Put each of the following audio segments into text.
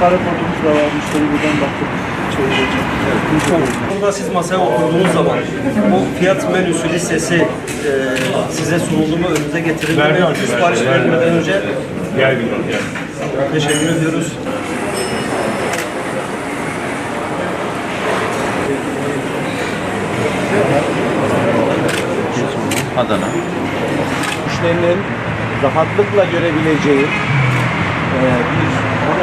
kare kodumuz da var. Müşteri buradan çevirecek. Evet. Burada siz masaya oturduğunuz zaman bu fiyat menüsü listesi e, size sunuldu mu, önünüze getirildi Verdi mi? Sipariş verilmeden önce gel. teşekkür ediyoruz. Adana. Müşterinin rahatlıkla görebileceği e,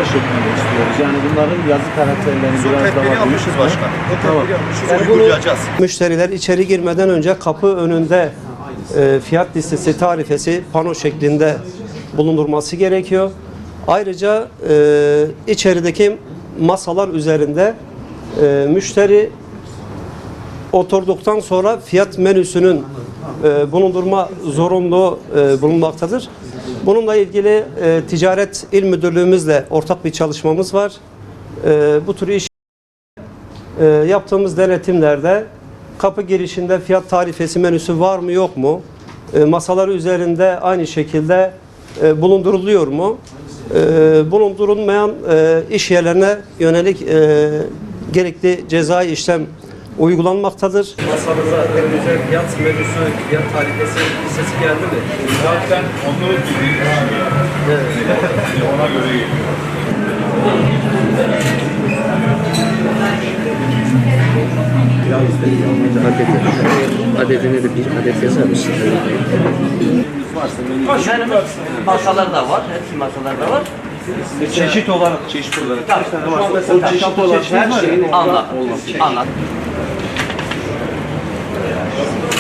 pano şeklinde istiyoruz. Yani bunların yazı karakterlerini biraz daha büyük. başkan. Tamam. Onu uygulayacağız. Müşteriler içeri girmeden önce kapı önünde e, fiyat listesi, tarifesi pano şeklinde bulundurması gerekiyor. Ayrıca e, içerideki masalar üzerinde e, müşteri oturduktan sonra fiyat menüsünün e, bulundurma zorunluluğu e, bulunmaktadır. Bununla ilgili e, Ticaret İl Müdürlüğümüzle ortak bir çalışmamız var. E, bu tür iş e, yaptığımız denetimlerde kapı girişinde fiyat tarifesi menüsü var mı yok mu? E, masalar üzerinde aynı şekilde e, bulunduruluyor mu? E, bulundurulmayan e, iş yerlerine yönelik e, gerekli cezai işlem uygulanmaktadır. Masanıza önünüze fiyat menüsü, fiyat tarifesi listesi geldi mi? Zaten onları ona göre geliyor. Adedini de bir adet yazar mısın? Masalar da var, hepsi masalar da var. Çeşit olarak. Çeşit olarak. O çeşit olan her şeyin Anlat, anlat. Yes.